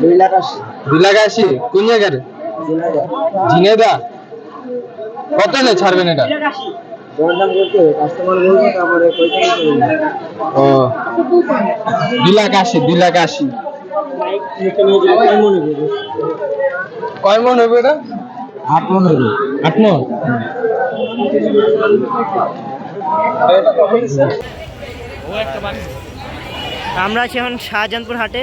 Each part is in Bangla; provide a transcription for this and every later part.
দুই লাখ আশি দুই লাখ আশি কোন জায়গার? ঝিনেদা কত ছাড়বেন এটা? দিতে ও। দুই লাখ আশি দুই লাখ আশি কয় মন হবে এটা? আট মন হবে। আট মন? আমরা আছি এখন শাহজাহানপুর হাটে।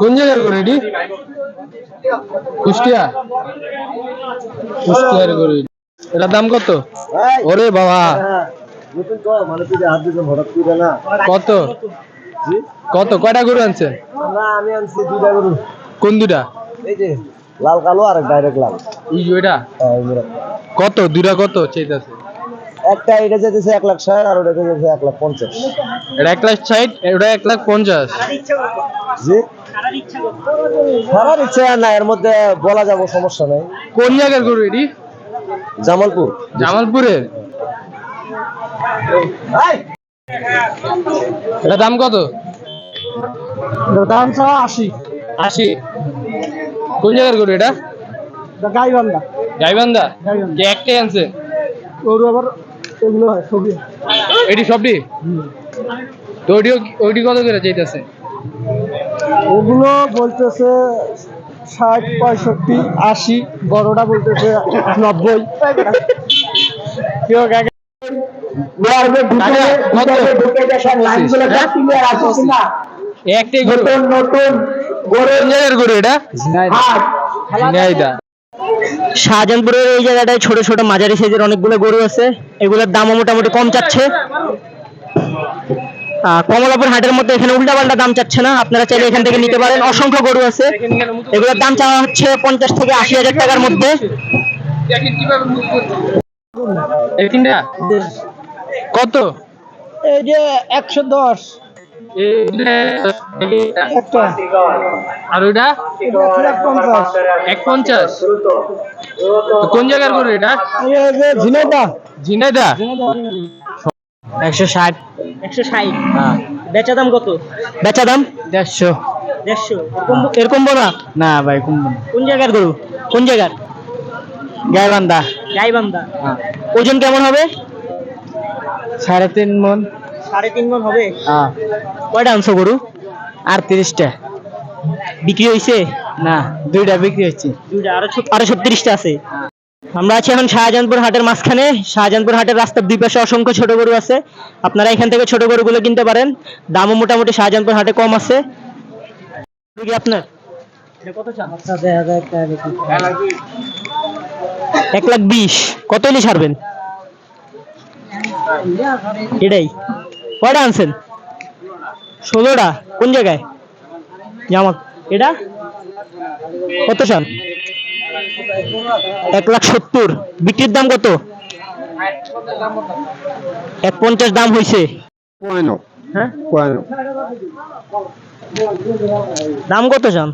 কোন জায়গার করে এটি কুষ্টিয়া? কুষ্টিয়ার করে এটার দাম কত? ওরে বাবা। নতুন তো মানে কত? কত? কয়টা গরু আনছে? আমি আনছি দুইটা গরু। কোন দুটা এই যে লাল কালো আর ডাইরেক্ট লাল। ওই ওইটা? হ্যাঁ। কত? দুটা কত? চাইতেছে। একটা এটা যেতেছে এক লাখ ষাট আর ওটা যেতেছে এক লাখ পঞ্চাশ। এটা এক লাখ ষাট ওটা এক লাখ পঞ্চাশ। জি? ছাড়ার ইচ্ছা না এর মধ্যে বলা যাব সমস্যা নাই। কোন জায়গার গরু এটি? জামালপুর। জামালপুরের? এটা দাম কত? দাম ছাড়া আশি। আশি। কোন জায়গার গরু এটা? গাই বান্ধা গাইবান্ধা? কে একটাই আনছে? গরু আবার এগুলো হয় ছবি এটি সবটি? তো ওইটিও ওইটি কত করে চাইতেছে? ওগুলো বলতেছে ষাট পঁয়ষট্টি আশি বড়টা বলতেছে নব্বই। কেউ কাকে একটাই গরু। নতুন কোন গরু। এটা? শাহজাহানপুরের এই জায়গাটায় ছোট ছোট মাঝারি সাইজের অনেকগুলো গরু আছে। এগুলোর দামও মোটামুটি কম চাচ্ছে। কমলাপুর হাটের মধ্যে এখানে উল্টাপাল্টা দাম চাচ্ছে না। আপনারা চাইলে এখান থেকে নিতে পারেন। অসংখ্য গরু আছে। এগুলোর দাম চাওয়া হচ্ছে পঞ্চাশ থেকে আশি হাজার টাকার মধ্যে। কত? এই যে একশো দশ। আর এক পঞ্চাশ। কোন জায়গার গরু এটা? ঝিনাইদা? ঝিনাইদা। একশো ষাট। একশো ষাট। বেচা দাম কত? বেচা দাম? দেড়শো। দেড়শো। এরকম বলা না ভাই কম কোন জায়গার গরু? কোন জায়গার? গাইবান্ধা। গাইবান্ধা। ওজন কেমন হবে? সাড়ে তিন মন। সাড়ে তিন মন হবে? হ্যাঁ। কয়টা আনছো গরু? আটত্রিশটা বিক্রি হয়েছে না দুইটা বিক্রি হচ্ছে। দুইটা আরও আরও ছত্রিশটা আছে? আমরা আছি এখন শাহজাহানপুর হাটের মাঝখানে। শাহজাহানপুর হাটের রাস্তার দুই পাশে অসংখ্য ছোট গরু আছে। আপনারা এখান থেকে ছোট গরুগুলো কিনতে পারেন। দামও মোটামুটি শাহজাহানপুর হাটে কম আছে। আপনার? চান? এক লাখ বিশ। কত হলে ছাড়বেন? এটাই। কয়টা আনছেন? ষোলোটা। কোন জায়গায়? জামা এটা? কত চান? এক লাখ সত্তর। বিক্রির দাম কত? এক পঞ্চাশ দাম হয়েছে হ্যাঁ? দাম কত চান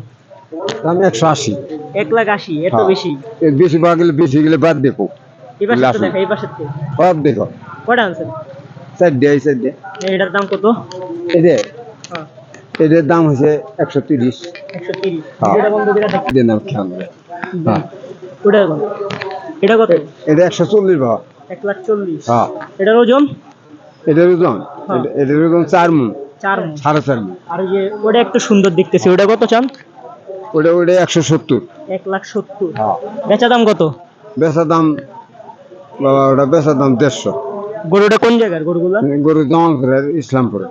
দাম একশো আশি। এক লাখ আশি এত হ্যাঁ। বেশি। বেশি বা গেলে বেশি গেলে বাদ দেখো লাখ। দেখা কয়টা আনছেন? দিয়ে দিয়ে। এটার দাম কত? এদের হ্যাঁ, এদের দাম হচ্ছে একশো তিরিশ। একশো তিরিশ। খেয়াল ওটা কত? এটা কত? এটা একশো চল্লিশ ভাবা এক লাখ চল্লিশ হ্যাঁ। এটার ওজন? এটার ওজন। এটার ওজন চার মন। চার মণ। সাড়ে চার মন। আর যে ওটা একটু সুন্দর দেখতেছি। ওটা কত চান? ওটা ওটা একশো সত্তর। এক লাখ সত্তর হ্যাঁ। বেচা দাম কত? বেচা দাম বাবা ওটা দাম দেড়শো। গরুটা কোন জায়গার গরুগুলা? গরু জামালপুরে ইসলামপুরে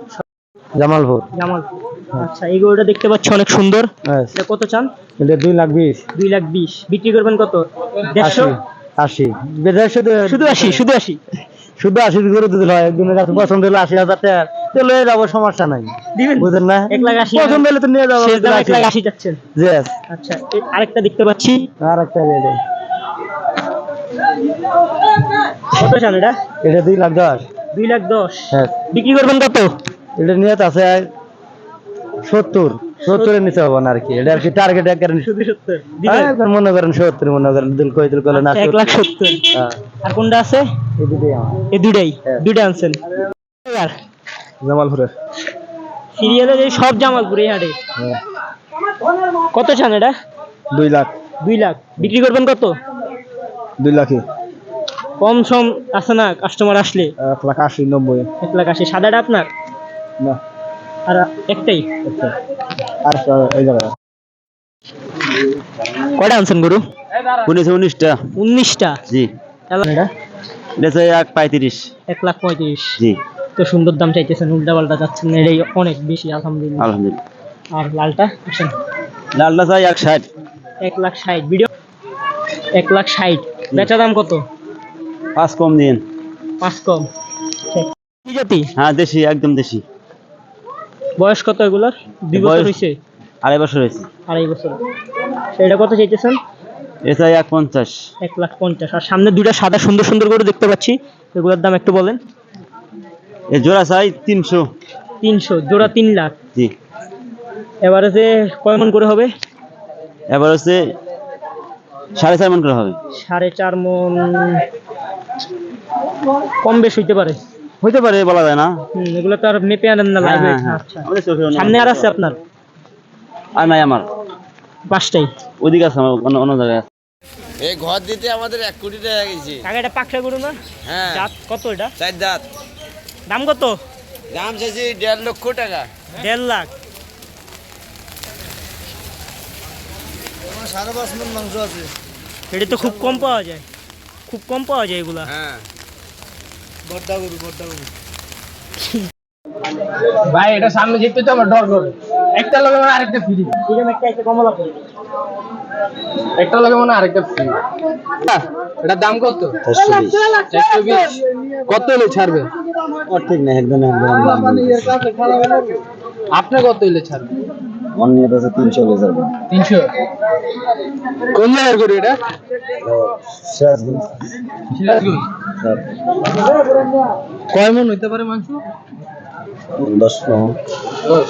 জামালপুর। জামালপুর। আচ্ছা এই গরুটা দেখতে পাচ্ছি অনেক সুন্দর। এটা কত চান এটা দুই লাখ বিশ। দুই লাখ বিশ। বিক্রি করবেন কত? দেড়শো? আশি শুধু আশি শুধু আশি। শুধু আশি করে দিতে হয়। একজনের কাছে পছন্দ হলো আশি হাজার টাকা। লয়ে যাব সমস্যা নাই। দিবেন? বুঝলেন না? এক লাখ আশি পছন্দ হলে তো নিয়ে যাব এক লাখ আশি। যাচ্ছেন। Yes. আচ্ছা আরেকটা দেখতে পাচ্ছি। আর একটা রেডি কত চান এটা? এটা দুই লাখ দশ। দুই লাখ দশ। হ্যাঁ। বিক্রি করবেন কত? এটা নিয়ে আছে সত্তর সত্তরের নিচে হবে না আর কি। এটা আর কি টার্গেট এক কারণে হ্যাঁ, মনে করেন সত্তর মনে করেন দিল কই দিল করলেন এক লাখ সত্তর। আর কোনটা আছে? এই দুটাই হ্যাঁ। দুইটা আনছেন। আর জামালপুরে সিরিয়ালের এই সব জামালপুর হাটে? কত চান এটা? দুই লাখ। দুই লাখ। বিক্রি করবেন কত? দুই লাখে কম সম আছে না কাস্টমার আসলে? এক লাখ আশি নব্বই। এক লাখ আশি। সাদাটা আপনার? না। আর একটাই আর এই কয়টা আনছেন গরু? উনিশশো উনিশটা। উনিশটা? জি। এটা? এটা এক পঁয়ত্রিশ। এক লাখ পঁয়ত্রিশ। জি। তো সুন্দর দাম চাইতেছেন উল্টা পাল্টা যাচ্ছেন এটাই অনেক বেশি আলহামদুলিল্লাহ। আলহামদুলিল্লাহ। আর লালটা? আসেন। লালটা চাই এক ষাট। এক লাখ ষাট। ভিডিও? এক লাখ ষাট। বেচা দাম কত? পাঁচ কম দিন। পাঁচ কম। কি জাতি হ্যাঁ দেশি একদম দেশি। বয়স কত এগুলার? দুই বছর হয়েছে? আড়াই বছর হয়েছে। আড়াই বছর। সেটা কত চাইতেছেন? এটা এক পঞ্চাশ। এক লাখ পঞ্চাশ। আর সামনে দুইটা সাদা সুন্দর সুন্দর করে দেখতে পাচ্ছি। এগুলোর দাম একটু বলেন। এ জোড়া চাই তিনশো। তিনশো জোড়া তিন লাখ। জি। এবারে যে কয় মন করে হবে? এবার হচ্ছে সাড়ে চার মন করে হবে। সাড়ে চার মন কম বেশ হইতে পারে। হইতে পারে বলা যায় না। এগুলো তো আর মেপে আনেন না লাইভে। আচ্ছা সামনে আর আছে। আপনার? আর নাই আমার। পাঁচটাই। ওদিকে আছে আমার অন্য অন্য জায়গায় আছে। এই ঘর দিতে আমাদের এক কোটি টাকা গেছে। কাকা এটা পাকড়া গরু না? হ্যাঁ। জাত কত এটা? চার দাঁত দাম কত? দাম চাইছি দেড় লক্ষ টাকা। দেড় লাখ। সাড়ে পাঁচ মন মাংস আছে। এটা তো খুব কম পাওয়া যায়। খুব কম পাওয়া যায় এগুলা। হ্যাঁ। ভাই এটা সামনে যেতে তো আমার ডর করে। একটা লগে মানে আরেকটা ফ্রি এরকম একটা একটা কমলা ফুল। একটা লগে মানে আরেকটা ফ্রি এটার দাম কত? চারশো বিশ কত হলে ছাড়বে? ও ঠিক না একদম একদম। আপনি কত হলে ছাড়বে মন নিয়ে তো তিনশো হলে যাবে। তিনশো? কোন জায়গার করে এটা? সিরাজগঞ্জ। কয় মন হইতে পারে মাংস? দশ দশ।